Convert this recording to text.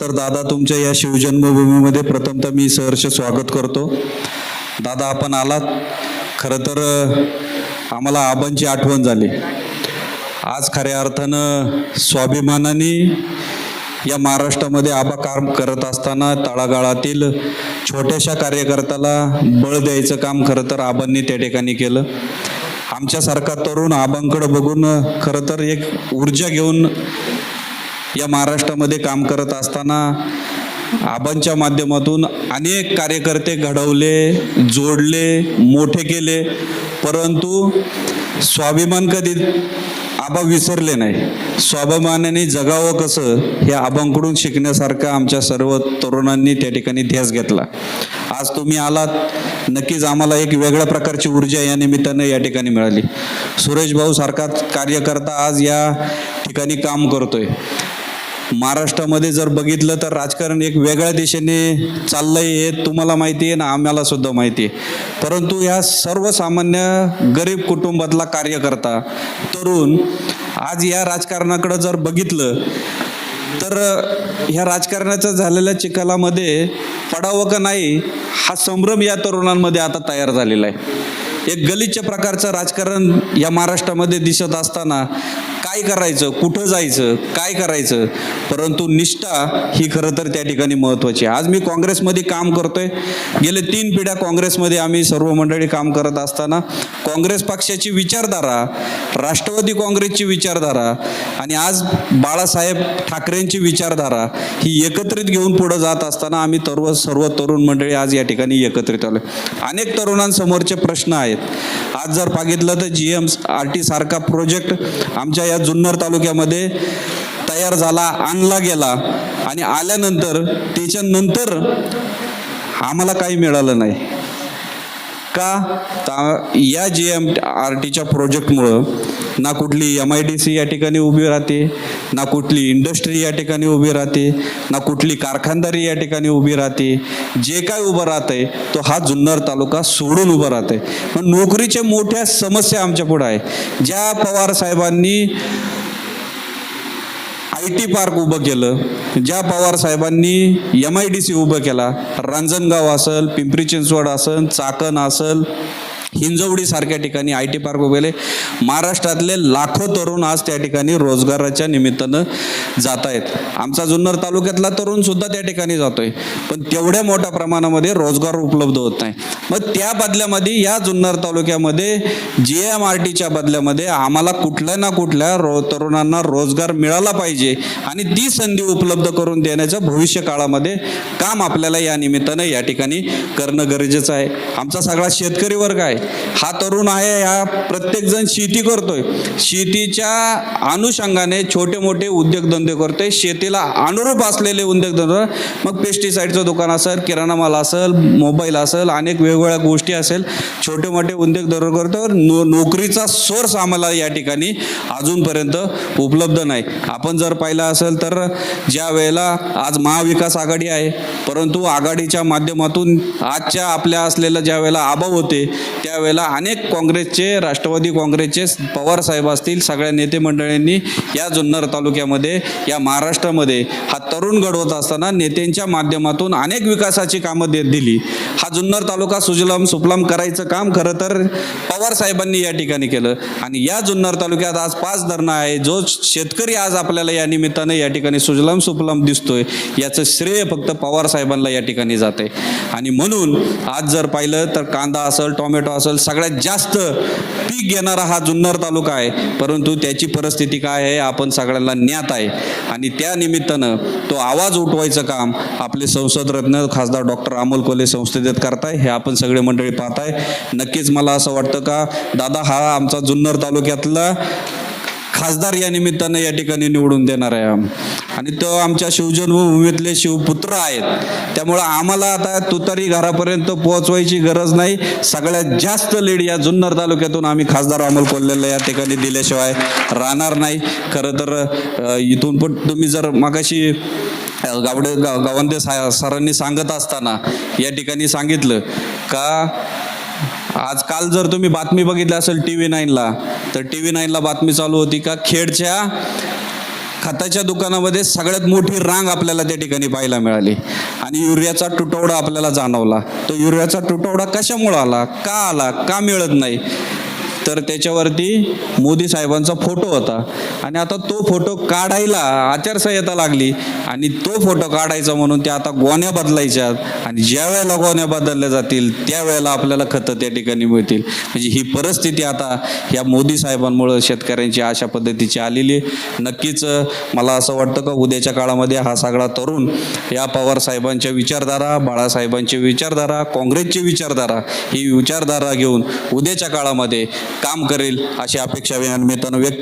तर दादा तुमच्या या शिवजन्मभूमीमध्ये प्रथमतः मी सहर्ष स्वागत करतो. दादा आपण आलात. खरं तर आम्हाला आबांची आठवण झाली. आज खऱ्या अर्थानं स्वाभिमानाने या महाराष्ट्रामध्ये आबा काम करत असताना तळागाळातील छोट्याशा कार्यकर्त्याला बळ द्यायचं काम खरं तर आबांनी त्या ठिकाणी केलं. आमच्यासारखा तरुण आबांकडे बघून खरं तर एक ऊर्जा घेऊन या महाराष्ट्रामध्ये काम करत असताना आबांच्या माध्यमातून अनेक कार्यकर्ते घडवले जोडले मोठे केले परंतु स्वाभिमान कधी आबा विसरले नाही. स्वाभिमानाने जगावं कसं हे आबांकडून शिकण्यासारखं आमच्या सर्व तरुणांनी त्या ठिकाणी ध्यास घेतला. आज तुम्ही आलात नक्कीच आम्हाला एक वेगळ्या प्रकारची ऊर्जा या निमित्तानं या ठिकाणी मिळाली. सुरेश भाऊ सारखा कार्यकर्ता आज या ठिकाणी काम करतोय. महाराष्ट्रामध्ये जर बघितलं तर राजकारण एक वेगळ्या दिशेने चाललंय हे तुम्हाला माहिती आहे ना आम्हाला सुद्धा माहिती आहे. परंतु या सर्वसामान्य गरीब कुटुंबातला कार्यकर्ता तरुण आज या राजकारणाकडे जर बघितलं तर ह्या राजकारणाच्या झालेल्या चिखलामध्ये पडावं का नाही हा संभ्रम या तरुणांमध्ये आता तयार झालेला आहे. एक गलिच्छ प्रकारचं राजकारण या महाराष्ट्रामध्ये दिसत असताना काय करायचं? कुठं जायचं? काय करायचं? परंतु निष्ठा ही खरं तर त्या ठिकाणी महत्त्वाची आहे. आज मी काँग्रेसमध्ये काम करतोय. गेले तीन पिढ्या काँग्रेसमध्ये आम्ही सर्व मंडळी काम करत असताना काँग्रेस पक्षाची विचारधारा राष्ट्रवादी काँग्रेसची विचारधारा आणि आज बाळासाहेब ठाकरेंची विचारधारा ही एकत्रित घेऊन पुढं जात असताना आम्ही सर्व सर्व तरुण मंडळी आज या ठिकाणी एकत्रित आलो अनेक तरुणांसमोरचे प्रश्न आहेत. आज जर बघितलं तर जी एम आर टी सारखा प्रोजेक्ट आमच्या या जुन्नर तालुक्यामध्ये तयार झाला आणला गेला आणि आल्यानंतर त्याच्यानंतर आम्हाला काही मिळालं नाही. का? या जी एम आर टीच्या प्रोजेक्टमुळं ना कुठली एम आय डी सी या ठिकाणी उभी राहते ना कुठली इंडस्ट्री या ठिकाणी उभी राहते ना कुठली कारखानदारी या ठिकाणी उभी राहते. जे काय उभं राहतंय तो हा जुन्नर तालुका सोडून उभं राहतंय. पण नोकरीच्या मोठ्या समस्या आमच्या पुढे आहे. ज्या पवार साहेबांनी आय टी पार्क उभं केलं ज्या पवार साहेबांनी एम आय डी सी उभं केला रांजणगाव असेल पिंपरी चिंचवड असेल चाकण असेल हिंजवडी सारख्या ठिकाणी आय टी पार्क उभे महाराष्ट्रातले लाखो तरुण आज त्या ठिकाणी रोजगाराच्या निमित्तानं जात आहेत आमचा जुन्नर तालुक्यातला तरुण सुद्धा त्या ठिकाणी जातोय. पण तेवढ्या मोठ्या प्रमाणामध्ये रोजगार उपलब्ध होत नाही. मग त्या बदल्यामध्ये या जुन्नर तालुक्यामध्ये जी एम आर टीच्या बदल्यामध्ये आम्हाला कुठल्या ना कुठल्या रो तरुणांना रोजगार मिळाला पाहिजे आणि ती संधी उपलब्ध करून देण्याचं भविष्य काळामध्ये काम आपल्याला या निमित्तानं या ठिकाणी करणं गरजेचं आहे. आमचा सगळा शेतकरी वर्ग आहे. हा तरुण आहे हा प्रत्येकजण शेती करतोय. शेतीच्या अनुषंगाने छोटे मोठे उद्योगधंदे करतोय. शेतीला अनुरूप असलेले उद्योगधंदे मग पेस्टिसाईडचं दुकान असेल किराणा माल असेल मोबाईल असेल अनेक वेगवेगळ्या गोष्टी असेल. छोटे मोठे उद्योगधंदे करतो नो नोकरीचा सोर्स आम्हाला या ठिकाणी अजूनपर्यंत उपलब्ध नाही. आपण जर पाहिलं असेल तर ज्या वेळेला आज महाविकास आघाडी आहे परंतु आघाडीच्या माध्यमातून आजच्या आपल्या असलेल्या ज्या वेळेला अभाव होते त्यावेळेला अनेक काँग्रेसचे राष्ट्रवादी काँग्रेसचे पवार साहेब असतील सगळ्या नेते मंडळींनी या जुन्नर तालुक्यामध्ये या महाराष्ट्रामध्ये हा तरुण घडवत असताना नेत्यांच्या माध्यमातून अनेक विकासाची कामं देत दिली. हा जुन्नर तालुका सुजलाम सुफलाम करायचं काम खरं तर पवार साहेबांनी या ठिकाणी केलं. आणि या जुन्नर तालुक्यात आज पाच धरणं आहे जो शेतकरी आज आपल्याला या निमित्तानं या ठिकाणी सुजलाम सुफलाम दिसतोय याचं श्रेय फक्त पवार साहेबांना या ठिकाणी जाते आणि म्हणून आज जर पाहिलं तर कांदा असेल टोमॅटो असेल सगळ्यात जास्त पीक घेणारा हा जुन्नर तालुका आहे. परंतु त्याची परिस्थिती काय आहे? आपण सगळ्यांना ज्ञात आहे. आणि त्या निमित्तानं तो आवाज उठवायचं काम आपले संसदरत्न खासदार डॉक्टर अमोल कोले संस्थेत करताय. हे आपण सगळे मंडळी पाहताय. नक्कीच मला असं वाटतं का दादा हा आमचा जुन्नर तालुक्यातला खासदार या निमित्तानं या ठिकाणी निवडून देणार आहे. आणि तो आमच्या शिवजन्मभूमीतले शिवपुत्र आहेत. त्यामुळं आम्हाला आता तुतारी घरापर्यंत पोहोचवायची गरज नाही. सगळ्यात जास्त लीड या जुन्नर तालुक्यातून आम्ही खासदार अमोल कोल्हेला या ठिकाणी दिल्याशिवाय राहणार नाही. खरं तर इथून पण तुम्ही जर मागाशी गावडे गावंदे सा सरांनी सांगत असताना या ठिकाणी सांगितलं का आज काल जर तुम्ही बातमी बघितली असेल टी व्ही नाईनला तर टी व्ही नाईनला बातमी चालू होती का खेडच्या खताच्या दुकानामध्ये सगळ्यात मोठी रांग आपल्याला त्या ठिकाणी पाहायला मिळाली. आणि युरियाचा तुटवडा आपल्याला जाणवला. तो युरियाचा तुटवडा कशामुळे आला? का आला? का मिळत नाही? तर त्याच्यावरती मोदी साहेबांचा फोटो होता. आणि आता तो फोटो काढायला आचारसंहिता लागली. आणि तो फोटो काढायचा म्हणून त्या आता गोण्या बदलायच्यात आणि ज्या वेळेला गोण्या बदलल्या जातील त्यावेळेला आपल्याला खतं त्या ठिकाणी मिळतील. म्हणजे ही परिस्थिती आता या मोदी साहेबांमुळं शेतकऱ्यांची अशा पद्धतीची आलेली आहे. नक्कीच मला असं वाटतं का उद्याच्या काळामध्ये हा सगळा तरुण या पवार साहेबांच्या विचारधारा बाळासाहेबांची विचारधारा काँग्रेसची विचारधारा ही विचारधारा घेऊन उद्याच्या काळामध्ये काम करेल अशी अपेक्षा या निमित्तानं व्यक्त